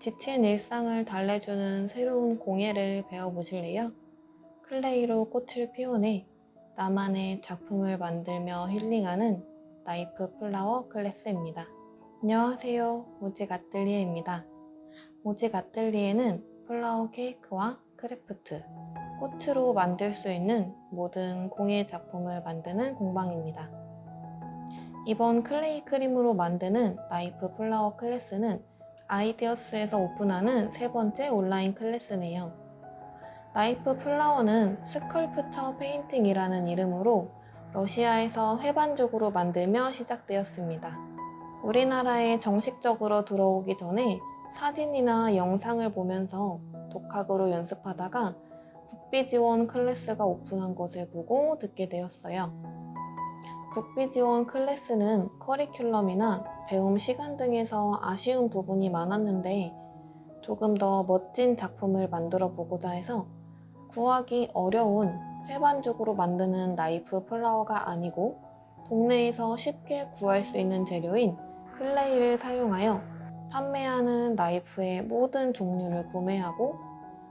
지친 일상을 달래주는 새로운 공예를 배워보실래요? 클레이로 꽃을 피워내 나만의 작품을 만들며 힐링하는 나이프 플라워 클래스입니다. 안녕하세요. 오직 아틀리에입니다. 오직 아틀리에는 플라워 케이크와 크래프트, 꽃으로 만들 수 있는 모든 공예 작품을 만드는 공방입니다. 이번 클레이 크림으로 만드는 나이프 플라워 클래스는 아이디어스에서 오픈하는 세 번째 온라인 클래스네요. 나이프 플라워는 스컬프처 페인팅이라는 이름으로 러시아에서 회반적으로 만들며 시작되었습니다. 우리나라에 정식적으로 들어오기 전에 사진이나 영상을 보면서 독학으로 연습하다가 국비 지원 클래스가 오픈한 것을 보고 듣게 되었어요. 국비 지원 클래스는 커리큘럼이나 배움 시간 등에서 아쉬운 부분이 많았는데 조금 더 멋진 작품을 만들어 보고자 해서 구하기 어려운 회반죽으로 만드는 나이프 플라워가 아니고 동네에서 쉽게 구할 수 있는 재료인 클레이를 사용하여 판매하는 나이프의 모든 종류를 구매하고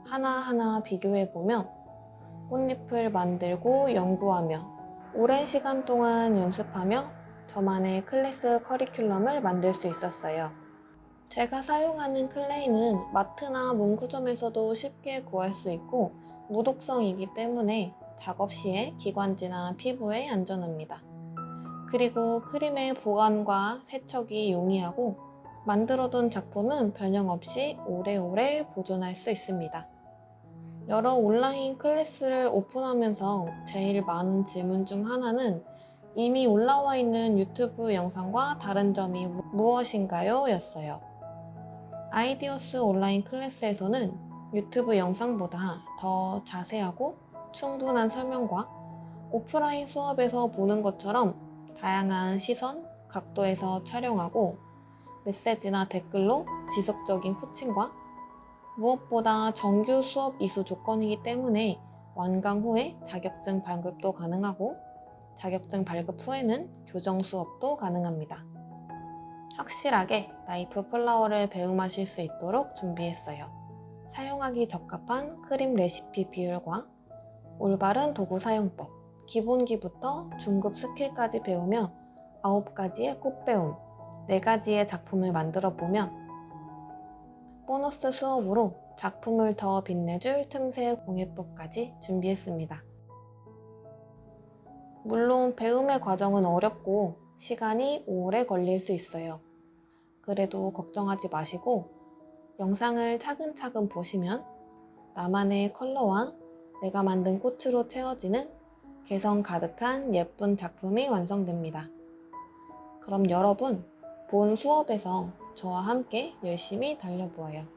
하나하나 비교해보며 꽃잎을 만들고 연구하며 오랜 시간 동안 연습하며 저만의 클래스 커리큘럼을 만들 수 있었어요. 제가 사용하는 클레이는 마트나 문구점에서도 쉽게 구할 수 있고 무독성이기 때문에 작업 시에 기관지나 피부에 안전합니다. 그리고 크림의 보관과 세척이 용이하고 만들어둔 작품은 변형 없이 오래오래 보존할 수 있습니다. 여러 온라인 클래스를 오픈하면서 제일 많은 질문 중 하나는 이미 올라와 있는 유튜브 영상과 다른 점이 무엇인가요? 였어요. 아이디어스 온라인 클래스에서는 유튜브 영상보다 더 자세하고 충분한 설명과 오프라인 수업에서 보는 것처럼 다양한 시선, 각도에서 촬영하고 메시지나 댓글로 지속적인 코칭과 무엇보다 정규 수업 이수 조건이기 때문에 완강 후에 자격증 발급도 가능하고 자격증 발급 후에는 교정 수업도 가능합니다. 확실하게 나이프 플라워를 배움하실 수 있도록 준비했어요. 사용하기 적합한 크림 레시피 비율과 올바른 도구 사용법, 기본기부터 중급 스킬까지 배우며 9가지의 꽃배움, 4가지의 작품을 만들어 보며 보너스 수업으로 작품을 더 빛내줄 틈새 공예법까지 준비했습니다. 물론 배움의 과정은 어렵고 시간이 오래 걸릴 수 있어요. 그래도 걱정하지 마시고 영상을 차근차근 보시면 나만의 컬러와 내가 만든 꽃으로 채워지는 개성 가득한 예쁜 작품이 완성됩니다. 그럼 여러분, 본 수업에서 저와 함께 열심히 달려보아요.